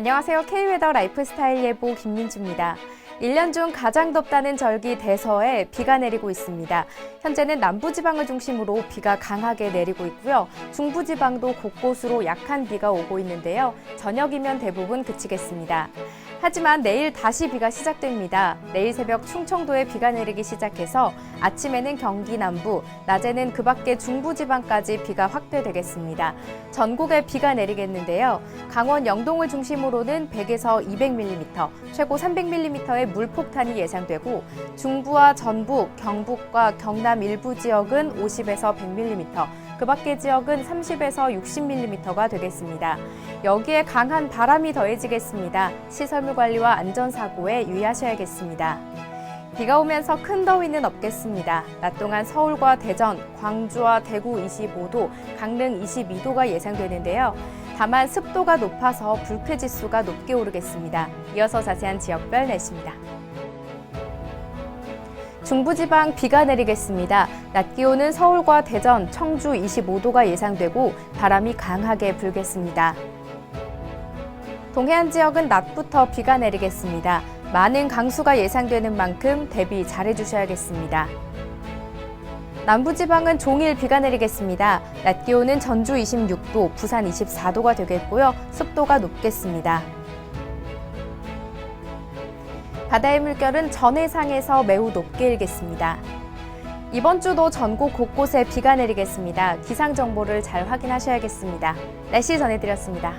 안녕하세요. K웨더 라이프스타일 예보 김민주입니다. 1년 중 가장 덥다는 절기 대서에 비가 내리고 있습니다. 현재는 남부지방을 중심으로 비가 강하게 내리고 있고요. 중부지방도 곳곳으로 약한 비가 오고 있는데요. 저녁이면 대부분 그치겠습니다. 하지만 내일 다시 비가 시작됩니다. 내일 새벽 충청도에 비가 내리기 시작해서 아침에는 경기 남부, 낮에는 그 밖에 중부 지방까지 비가 확대되겠습니다. 전국에 비가 내리겠는데요. 강원 영동을 중심으로는 100에서 200mm, 최고 300mm의 물폭탄이 예상되고 중부와 전북, 경북과 경남 일부 지역은 50에서 100mm, 그 밖의 지역은 30에서 60mm가 되겠습니다. 여기에 강한 바람이 더해지겠습니다. 시설물 관리와 안전사고에 유의하셔야겠습니다. 비가 오면서 큰 더위는 없겠습니다. 낮 동안 서울과 대전, 광주와 대구 25도, 강릉 22도가 예상되는데요. 다만 습도가 높아서 불쾌지수가 높게 오르겠습니다. 이어서 자세한 지역별 날씨입니다. 중부지방 비가 내리겠습니다. 낮 기온은 서울과 대전, 청주 25도가 예상되고 바람이 강하게 불겠습니다. 동해안 지역은 낮부터 비가 내리겠습니다. 많은 강수가 예상되는 만큼 대비 잘해 주셔야겠습니다. 남부지방은 종일 비가 내리겠습니다. 낮 기온은 전주 26도, 부산 24도가 되겠고요. 습도가 높겠습니다. 바다의 물결은 전해상에서 매우 높게 일겠습니다. 이번 주도 전국 곳곳에 비가 내리겠습니다. 기상 정보를 잘 확인하셔야겠습니다. 날씨 전해드렸습니다.